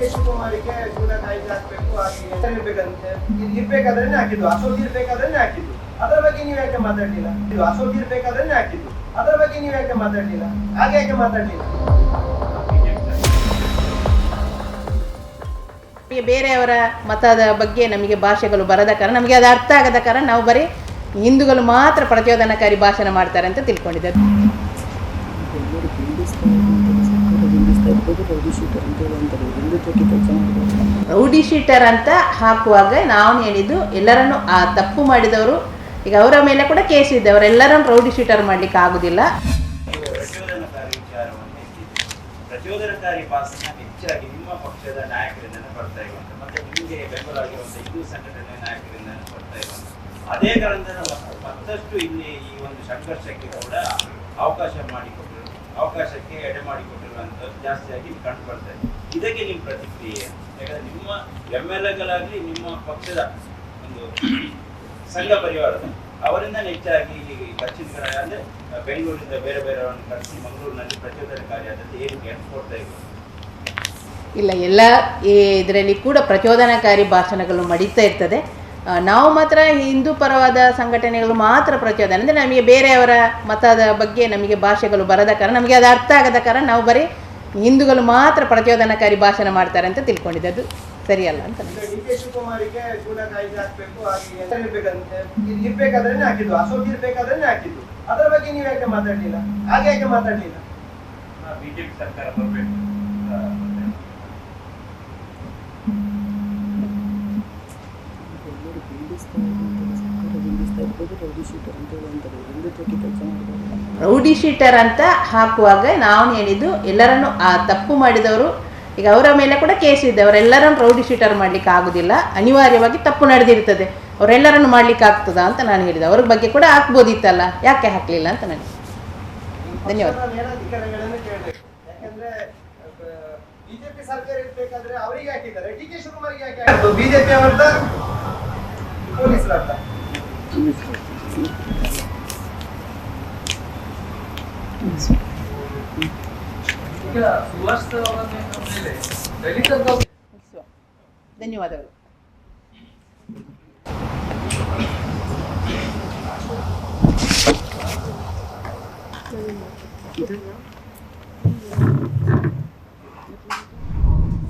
K ಶಿವಕುಮಾರಿಗೆ ಕೂಡ ಕಾಯ್ದೆ ಹಾಕ್ಬೇಕು, ಹಾಗೆ ಇರ್ಬೇಕಂತೆ. ಇದು ಇರ್ಬೇಕಾದ್ರೆ ಹಾಕಿದ್ದು, ಅಶೋಕ್ ಇರ್ಬೇಕಾದ್ರೆ ಹಾಕಿದ್ದು. ಅದರ ಬಗ್ಗೆ ನೀವು ಯಾಕೆ ಮಾತಾಡ್ಲಿಲ್ಲ? ಇದು ಅಶೋಕ್ ಇರ್ಬೇಕಾದ್ರೆ ಹಾಕಿದ್ದು. ಅದರ ಬಗ್ಗೆ ನೀವು ಯಾಕೆ ಮಾತಾಡ್ಲಿಲ್ಲ? ಹಾಗೆ ಯಾಕೆ ಮಾತಾಡ್ಲಿಲ್ಲ? ಬೇರೆಯವರ ಮತದ ಬಗ್ಗೆ ನಮಗೆ ಭಾಷೆಗಳು ಬರದ ಕಾರಣ, ನಮಗೆ ಅದು ಅರ್ಥ ಆಗದ ಕಾರಣ ನಾವು ಬರೀ ಹಿಂದೂಗಳು ಮಾತ್ರ ಪ್ರಚೋದನಕಾರಿ ಭಾಷಣ ಮಾಡ್ತಾರೆ ಅಂತ ತಿಳ್ಕೊಂಡಿದ್ದಾರೆ. ರೌಡಿ ಶೀಟರ್ ಅಂತ ಹಾಕುವಾಗ ನಾವು ಹೇಳಿದ್ದು ಎಲ್ಲರನ್ನು, ಆ, ತಪ್ಪು ಮಾಡಿದವರು, ಈಗ ಅವರ ಮೇಲೆ ಕೂಡ ಕೇಸ್ ಇದೆ. ಅವರೆಲ್ಲರನ್ನು ರೌಡಿ ಶೀಟರ್ ಮಾಡ್ಲಿಕ್ಕೆ ಆಗುದಿಲ್ಲ. ಅದೇ ಕಾರಣದಿಂದ ಮತ್ತ- ಮತ್ತಷ್ಟು ಇಲ್ಲಿ ಈ ಒಂದು ಸಂಘರ್ಷಕ್ಕೆ ಕೂಡ ಅವಕಾಶ ಮಾಡಿಕೊಟ್ಟಿರು ಅವಕಾಶಕ್ಕೆ ಎಡೆ ಮಾಡಿಕೊಟ್ಟಿರುವಂಥದ್ದು ಜಾಸ್ತಿಯಾಗಿ ಕಂಡು ಬರ್ತಾ ಇದೆ. ಇದಕ್ಕೆ ನಿಮ್ಮ ಪ್ರತಿಕ್ರಿಯೆ? ಯಾಕಂದ್ರೆ ನಿಮ್ಮ ಎಂ ಎಲ್ ಎಗಳಾಗಲಿ ನಿಮ್ಮ ಪಕ್ಷದ ಒಂದು ಸಂಘ ಪರಿವಾರದ ಅವರಿಂದ ಹೆಚ್ಚಾಗಿ ಈ ದಕ್ಷಿಣ ಕನ್ನಡ ಅಂದರೆ ಬೆಂಗಳೂರಿಂದ ಬೇರೆ ಬೇರೆಯವರನ್ನು ಕರೆಸಿ ಮಂಗಳೂರಿನಲ್ಲಿ ಪ್ರಚೋದನಕಾರಿಯಾದಂತೆ ಏರಿಕೆ ಕೊಡ್ತಾ ಇದ್ದಾರೆ ಇಲ್ಲ, ಎಲ್ಲ ಇದರಲ್ಲಿ ಕೂಡ ಪ್ರಚೋದನಕಾರಿ ಭಾಷಣಗಳು ಮಡಿತಾ ಇರ್ತದೆ. ನಾವು ಮಾತ್ರ ಹಿಂದೂ ಪರವಾದ ಸಂಘಟನೆಗಳು ಮಾತ್ರ ಪ್ರಚೋದನೆ. ಅಂದರೆ ನಮಗೆ ಬೇರೆಯವರ ಮತದ ಬಗ್ಗೆ ನಮಗೆ ಭಾಷೆಗಳು ಬರದ ಕಾರಣ ನಮಗೆ ಅದು ಅರ್ಥ ಆಗದ ಕಾರಣ ನಾವು ಬರೀ ಹಿಂದೂಗಳು ಮಾತ್ರ ಪ್ರಚೋದನಕಾರಿ ಭಾಷಣ ಮಾಡ್ತಾರೆ ಅಂತ ತಿಳ್ಕೊಂಡಿದ್ದೆ ಅದು ಸರಿಯಲ್ಲ ಅಂತ ನನಗೆ. ರೌಡಿ ಶೀಟರ್ ಅಂತ ಹೇಳಿ ಹಿಂದುತ್ವಕ್ಕೆ ಕೆಲಸ ಮಾಡ್ಬೋದು ರೌಡಿ ಶೀಟರ್ ಅಂತ ಹಾಕುವಾಗ ನಾವು ಹೇಳಿದ್ದು ಎಲ್ಲರನ್ನು ಆ ತಪ್ಪು ಮಾಡಿದವರು ಈಗ ಅವರ ಮೇಲೆ ಕೂಡ ಕೇಸ್ ಇದೆ. ಅವರೆಲ್ಲರನ್ನು ರೌಡಿ ಶೀಟರ್ ಮಾಡ್ಲಿಕ್ಕೆ ಆಗುದಿಲ್ಲ. ಅನಿವಾರ್ಯವಾಗಿ ತಪ್ಪು ನಡೆದಿರ್ತದೆ. ಅವರೆಲ್ಲರನ್ನು ಮಾಡ್ಲಿಕ್ಕೆ ಆಗ್ತದಾ ಅಂತ ನಾನು ಹೇಳಿದೆ ಅವ್ರ ಬಗ್ಗೆ ಕೂಡ ಹಾಕ್ಬೋದಿತ್ತಲ್ಲ ಯಾಕೆ ಹಾಕಲಿಲ್ಲ ಅಂತ ನನಗೆ ಧನ್ಯವಾದ. ಬಿಜೆಪಿ ಸರ್ಕಾರ ಇರ್ಬೇಕಾದ್ರೆ ಅವರಿಗೆ ಹಾಕಿದ್ದಾರೆ ಡಿ ಕೆ ಶಿವಕುಮಾರ್ಗೆ ಯಾಕೆ ಹಾಕಿದ್ದು ಬಿಜೆಪಿ ಅವರದ ಪೊಲೀಸರತ್ತ ಈಗ ಸುಭಾಷ್ ಅವರ ಮೇಲೆ ದಲಿತ ಧನ್ಯವಾದಗಳು